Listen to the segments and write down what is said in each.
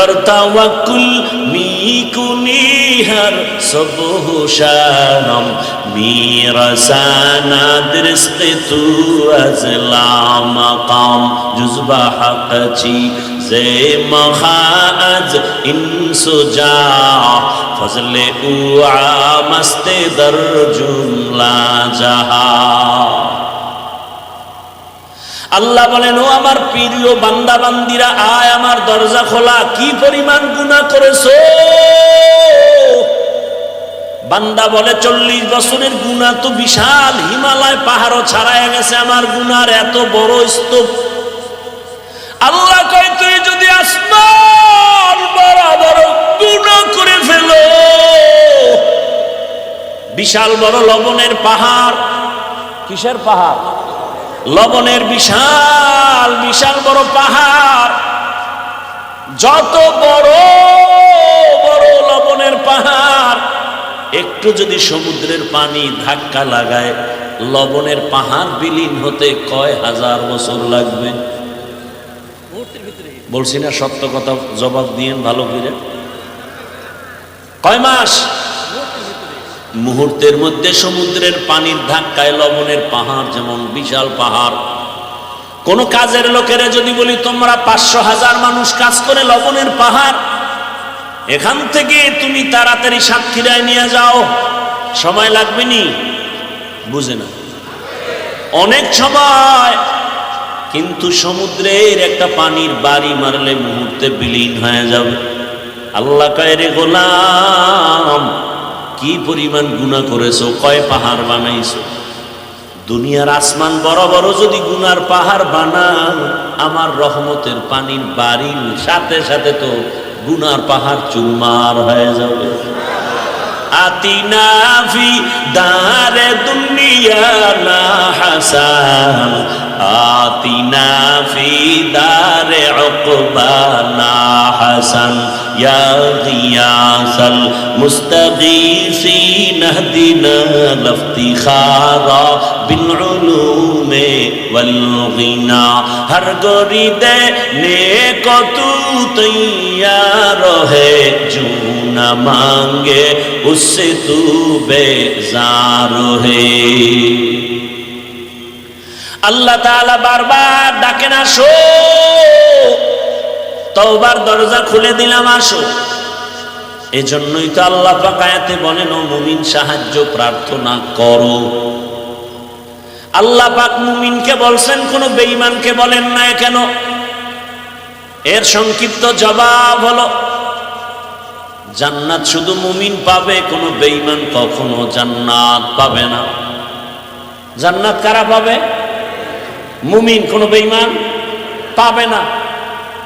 কর তাওয়াক্কুল মিকুনি হর সবহুশানম মিরাসানা দৃষ্টি তু আজলা মাকাম জুজবা হাকচি জে মহাজ ইনসুজা ফজলে উআ মস্তে দর জুমলা জাহা আল্লাহ বলেন, ও আমার প্রিয় বান্দা বান্দিরা আয় আমার দরজা খোলা। কি পরিমাণ গুনাহ করেছ? বান্দা বলে, চল্লিশ বছরের গুণা তো বিশাল। হিমালয় পাহাড়ও ছাড়াই গেছে আমার গুনার এত বড় স্তূপ। আল্লাহ কয়, তুই যদি আসমান বড় গুণা করে ফেলো, বিশাল বড় লবণের পাহাড়। কিসের পাহাড়? লবণের বিশাল বিশাল বড় পাহাড়। যত বড় বড় লবণের পাহাড়, একটু যদি সমুদ্রের পানি ধাক্কা লাগায়, লবণের পাহাড় বিলীন হতে কয় হাজার বছর লাগবে? বলছি না সত্য কথা, জবাব দিয়েন ভালো করে। কয় মাস? মুহূর্তের মধ্যে সমুদ্রের পানির ধাক্কায় লবণের পাহাড় যেমন বিশাল পাহাড়। কোন কাজের লোকেরা যদি বলি, তোমরা পাঁচশো হাজার মানুষ কাজ করে লবণের পাহাড়, এখান থেকে তুমি তাড়াতাড়ি সাতক্ষীরায় নিয়ে যাও। সময় লাগবে নি? বুঝে না। অনেক সময়, কিন্তু সমুদ্রের একটা পানির বাড়ি মারলে মুহূর্তে বিলীন হয়ে যাবে। আল্লাহ কায়রে গোলাম কি পরিমাণ গুণা করেছ? কয় পাহাড় বানাইছো? দুনিয়ার আসমান বড় বড় যদি গুনার পাহাড় বানান আমার রহমতের পানির বাড়ির সাথে সাথে তো গুনার পাহাড় চুরমার হয়ে যাবে। আতিনাফি দারে দুনিয়া لا حساب آتنا في دار عقبانا حسن يا غياث المستغيثين اهدنا لافتخارا بالعلوم والغنى ہر گوری دے نیک تو تیار ہے جو না মাঙ্গে উসে তু बेजार है আল্লাহ তালা বারবার ডাকে না, আসো। তওবার দরজা খুলে দিলাম, আসো। এই জন্যই তো আল্লাহ পাকায়াতে বলেন, ও মুমিন, সাহায্য, প্রার্থনা করো। আল্লাহ পাক মুমিনকে বলছেন, কোন বেইমানকে বলেন না কেন? এর সংক্ষিপ্ত জবাব হলো জান্নাত শুধু মুমিন পাবে, কোনো বেঈমান কখনো জান্নাত পাবে না। জান্নাত কারা পাবে? মুমিন, কোনো বেঈমান পাবে না।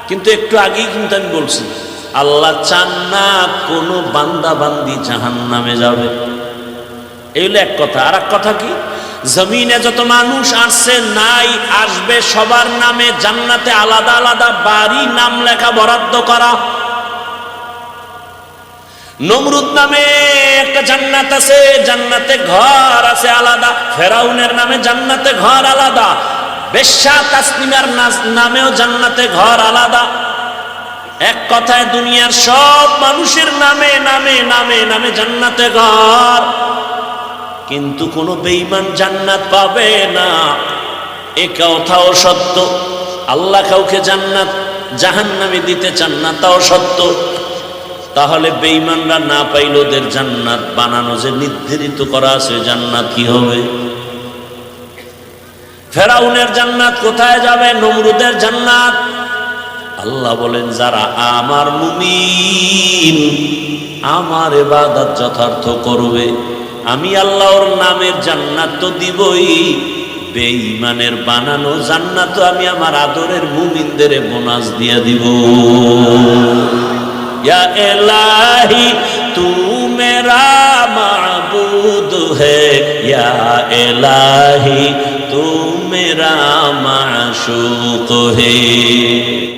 কিন্তু একটু আগেই কিন্তু আমি বলছি, আল্লাহ চান না কোনো বান্দা বান্দি জাহান নামে যাবে। এই হলো এক কথা। আর এক কথা কি? জমিনে যত মানুষ আসছে নাই, আসবে, সবার নামে জান্নাতে আলাদা আলাদা বাড়ি, নাম লেখা, বরাদ্দ করা নমরুদ নামে একটা জান্নাত আছে, জান্নাতে ঘর আছে আলাদা। ফেরাউনের নামে জান্নাতে ঘর আলাদা। বেশ্যা তাসনিমার নামেও জান্নাতে ঘর আলাদা। এক কথায় দুনিয়ার সব মানুষের নামে নামে নামে নামে জান্নাতে ঘর। কিন্তু কোনো বেঈমান জান্নাত পাবে না। এ কথাও সত্য। আল্লাহ কাউকে জান্নাত জাহান্নামে দিতে চান না, তাও সত্য। তাহলে বেঈমানরা না পাইল ওদের জান্নাত বানানো যে নির্ধারিত করা আছে জান্নাত কি হবে? ফেরাউনের জান্নাত কোথায় যাবে? নমরুদের জান্নাত? আল্লাহ বলেন, যারা আমার মুমিন, আমার এবাদত যথার্থ করবে। আমি আল্লাহর নামের জান্নাত তো দিবই। বেঈমানের বানানো জান্নাত আমি আমার আদরের মুমিনদের বোনাস দিয়ে দিব। یا الہی تو میرا معبود ہے یا الہی تو میرا معشوق ہے